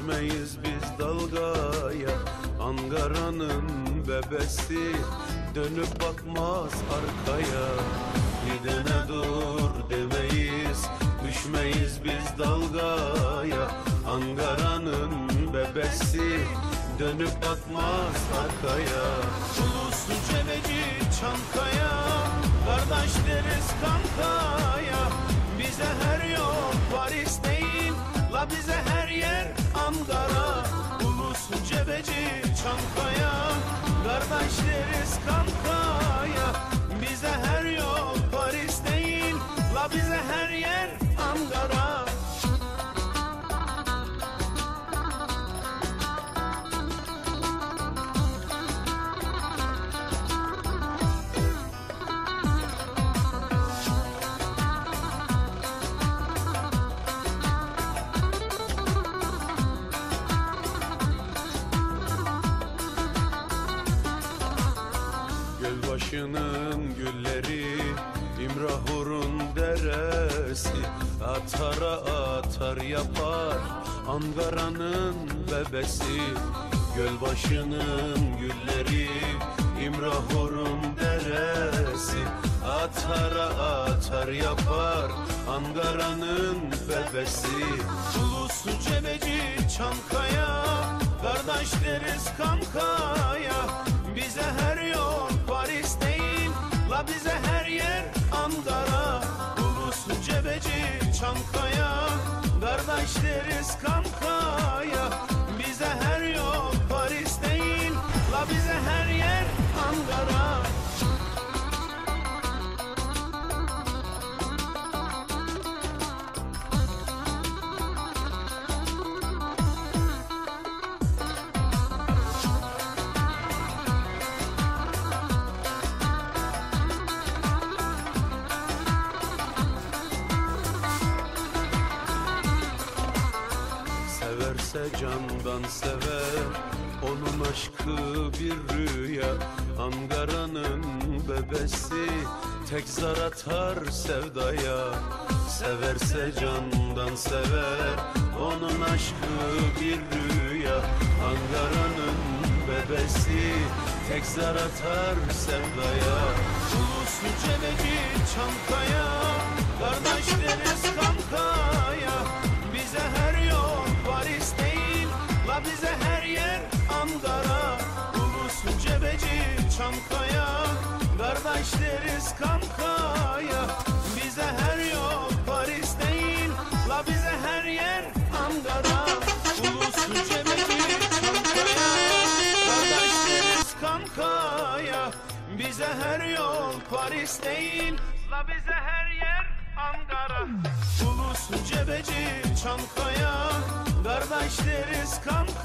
Düşmeyiz biz dalgaya Ankara'nın bebesi. Dönüp bakmaz arkaya Gidene dur demeyiz. Düşmeyiz biz dalgaya Ankara'nın bebesi. Dönüp bakmaz arkaya. Uluslu cebeci Çankaya Kardeş deriz kankaya Çankaya Kardeş deriz Gölbaşının gülleri İmrahur'un deresi. Atara atar yapar Ankara'nın bebesi. Gölbaşının gülleri İmrahur'un deresi. Atara atar yapar Ankara'nın bebesi. Uluslu cebeci Çankaya Kardeş deriz kankaya Çankaya Kardeş deriz kankaya. Bize her yol Paris değil La bize her yer Ankara Severse candan sever. Onun aşkı bir rüya Ankara'nın bebesi. Tek zar atar sevdaya Severse candan sever. Onun aşkı bir rüya Ankara'nın bebesi. Tek zar atar sevdaya. Uluslu cebeci Çankaya Kardeş deriz kankaya. Bize her yol Paris değil La bize her yer Ankara Uluslu cebeci Çankaya Kardeş deriz kankaya. Bize her yol Paris değil La bize her yer Ankara Uluslu cebeci Çankaya. Kardeş deriz kankaya